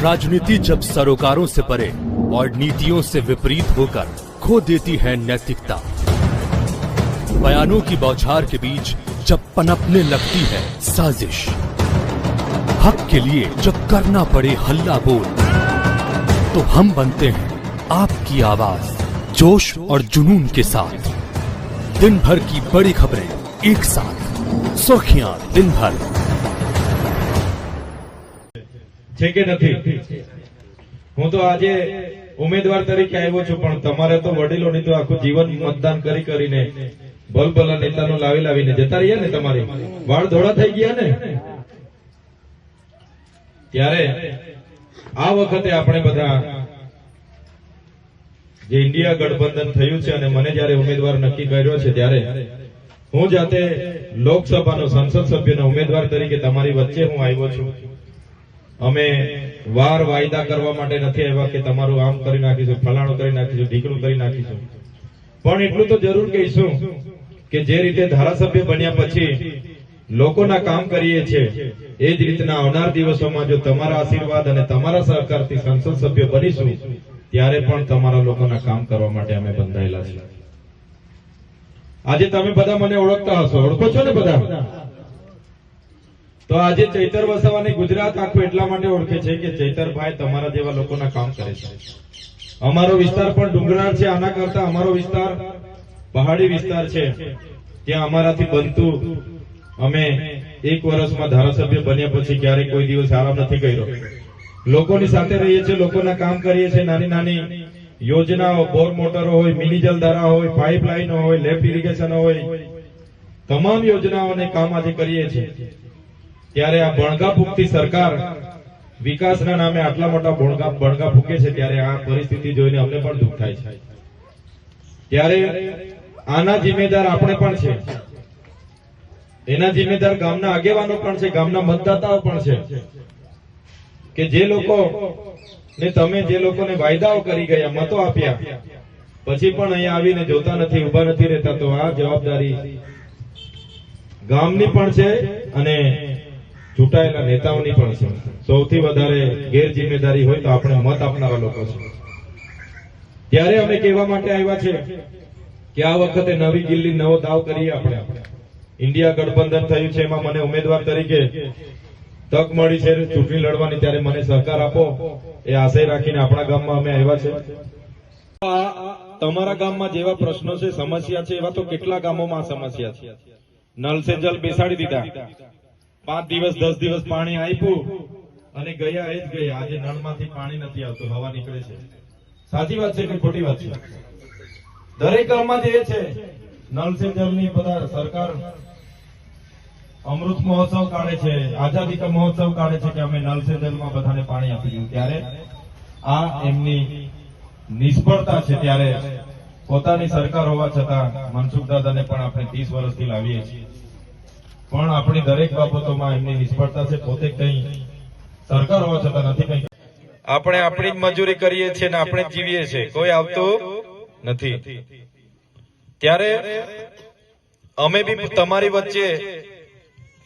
राजनीति जब सरोकारों से परे और नीतियों से विपरीत होकर खो देती है नैतिकता। बयानों की बौछार के बीच जब पनपने लगती है साजिश। हक के लिए जब करना पड़े हल्ला बोल तो हम बनते हैं आपकी आवाज़, जोश और जुनून के साथ। दिन भर की बड़ी खबरें एक साथ, सुर्खियाँ दिन भर છે કે નથી? હું તો આજે ઉમેદવાર તરીકે આવ્યો છું, પણ તમારે તો વડીલોની તો આખું જીવન મતદાન કરી કરીને ભલભલા નેતાનો લાવી લાવીને જતા રહ્યા ને તમારી? વાળ ધોળા થઈ ગયા ને? ત્યારે આ વખતે આપણે બધા જે ઇન્ડિયા ગઠબંધન થયું છે અને મને જયારે ઉમેદવાર નક્કી કર્યો છે ત્યારે હું જાતે લોકસભાનો સંસદ સભ્યના ઉમેદવાર તરીકે તમારી વચ્ચે હું આવ્યો છું. અમે વાર વાયદા કરવા માટે નથી આવ્યા કે તમારું આમ કરી નાખીશું, ફલાણું કરી નાખીશું, ઢીકણું કરી નાખીશું. પણ એટલું તો જરૂર કહીશું કે જે રીતે ધારાસભ્ય બન્યા પછી લોકોના કામ કરીએ છીએ, એ જ રીતના આવનાર દિવસોમાં જો તમારા આશીર્વાદ અને તમારા સહકારથી સંસદ સભ્ય બનીશું, ત્યારે પણ તમારા લોકોના કામ કરવા માટે અમે બંધાયેલા છીએ. આજે તમે બધા મને ઓળખતા હશો, ઓળખો છો ને બધા? તો આજે ચૈતર વસાવાની ગુજરાત આખું એટલા માટે ઓળખે છે કે ચૈતરભાઈ તમારા જેવા લોકોના કામ કરે છે. અમારો વિસ્તાર પણ ડુંગરાળ છે, આના કરતા અમારો વિસ્તાર પહાડી વિસ્તાર છે. ત્યાં અમારાથી બનતું અમે એક વર્ષમાં ધારાસભ્ય બન્યા પછી ક્યારે કોઈ દિવસ આરામ નથી કર્યો. લોકોની સાથે રહીએ છીએ, લોકોના કામ કરીએ છીએ, નાની નાની યોજનાઓ, બોર મોટરો હોય, મિની જલધારા હોય, પાઇપલાઇનો હોય લેફ્ટ ઇરિગેશન હોય, તમામ યોજનાઓને કામ આજે કરીએ છીએ. ત્યારે આ ભણગા ફૂંકતી સરકાર વિકાસના નામે આટલા મોટા ભણગા ભણગા ફૂંકે છે, ત્યારે આ પરિસ્થિતિ જોઈને અમને પણ દુઃખ થાય છે. ત્યારે આના જિમ્મેદાર આપણે પણ છે. એના જિમ્મેદાર ગામના આગેવાનો પણ છે, ગામના મતદાતાઓ પણ છે. કે જે લોકો ને તમે જે લોકોને વાયદાઓ કરી ગયા, મતો આપ્યા, પછી પણ અહીંયા આવીને જોતા નથી ઊભા નથી રહેતા, તો આ જવાબદારી ગામની પણ છે અને ચૂંટાયેલા નેતાઓની પણ છે. સૌથી વધારે ગેરજિમ્મેદારી હોય તો આપણે મત આપનારા લોકો છે. ત્યારે અમે કહેવા માટે આવ્યા છે કે આ વખતે નવી દિલ્હી નવો દાવ કરીએ આપણે. ઇન્ડિયા ગઠબંધન થયું છે, એમાં મને ઉમેદવાર તરીકે તક મળી છે. ચૂંટણી લડવાની ત્યારે મને સહકાર આપો. એ આશય રાખીને આપણા ગામમાં અમે આવ્યા છે. તમારા ગામમાં જેવા પ્રશ્નો છે, સમસ્યા છે, એવા તો કેટલા ગામોમાં સમસ્યા છે? નલ સે જલ બેસાડી દીધા. પાંચ દિવસ, દસ દિવસ પાણી આપ્યું અને ગયા એ જ ગયા. આજે નળમાંથી પાણી નથી આવતું, હવા નીકળે છે. સાચી વાત છે કે ખોટી વાત છે? દરેક ગામમાં જે છે, નળ સે જલની બધા સરકાર અમૃત મહોત્સવ કાઢે છે, આઝાદી કા મહોત્સવ કાઢે છે કે અમે નલ સે જલમાં બધાને પાણી આપી દીધું. ત્યારે આ એમની નિષ્ફળતા છે ત્યારે પોતાની સરકાર હોવા છતાં મનસુખ દાદાને પણ આપણે ત્રીસ વર્ષથી લાવીએ છીએ. પણ આપણી દરેક બાબતોમાં એમની નિષ્ફળતા છે, પોતે કઈ સરકાર હોવા છતાં નથી કઈ. આપણે આપણી જ મજૂરી કરીએ છીએ આપણે જીવીએ છીએ. કોઈ આવતું નથી. ત્યારે અમે બી તમારી વચ્ચે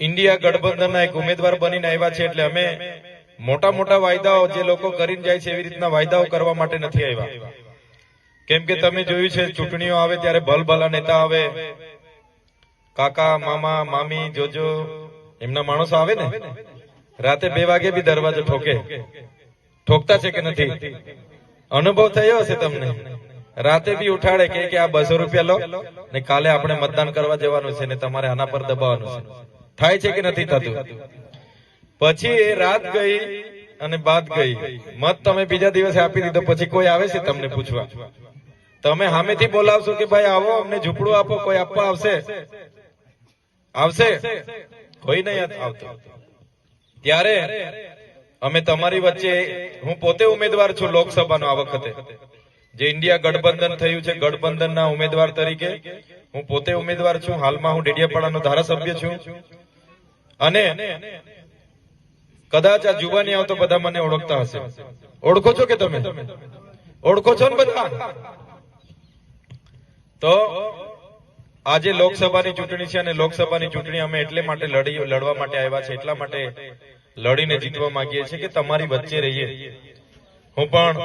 ઇન્ડિયા ગઠબંધનના એક ઉમેદવાર બનીને આવ્યા છે એટલે અમે મોટા મોટા વાયદાઓ જે લોકો કરીને જાય છે એવી રીતના વાયદાઓ કરવા માટે નથી આવ્યા. કેમ કે તમે જોયું છે, ચૂંટણીઓ આવે ત્યારે ભલભલા નેતા આવે કાકા, મામા, મામી, જોજો, એમના માણસો આવે ને? રાતે બે વાગે બી દરવાજો ઠોકે. ઠોકતા છે કે નથી? અનુભવ થયો હશે તમને? રાતે બી ઉઠાડે કે કે આ બસો રૂપિયા લો ને કાલે આપણે મતદાન કરવા જવાનું છે ને તમારે આના પર દબાવવાનું છે. થાય છે કે નથી થતું? પછી એ રાત ગઈ અને બાદ ગઈ. મત તમે બીજા દિવસે આપી દીધો, પછી કોઈ આવે છે તમને પૂછવા? તમે સામેથી બોલાવશો કે ભાઈ આવો, અમને ઝૂંપડું આપો, કોઈ આપવા આવશે? આવશે? કોઈ નહીં આવતો. ત્યારે અમે તમારી વચ્ચે, હું પોતે ઉમેદવાર છું લોકસભાનો આ વખતે. જે ઇન્ડિયા ગઠબંધન થયું છે, ગઠબંધનના ઉમેદવાર તરીકે, હું પોતે ઉમેદવાર છું. હાલમાં હું ડેડિયાપાડાનો ધારાસભ્ય છું. અને કદાચ આ જુવાની આવતો બધા મને ઓળખતા હશે. ઓળખો છો કે તમે? ઓળખો છો ને બધા? તો આજે લોકસભાની ચૂંટણી છે અને લોકસભાની ચૂંટણી અમે એટલે માટે લડી લડવા માટે આવ્યા છે, એટલા માટે લડીને જીતવા માંગીએ છીએ કે તમારી વચ્ચે રહીએ. હું પણ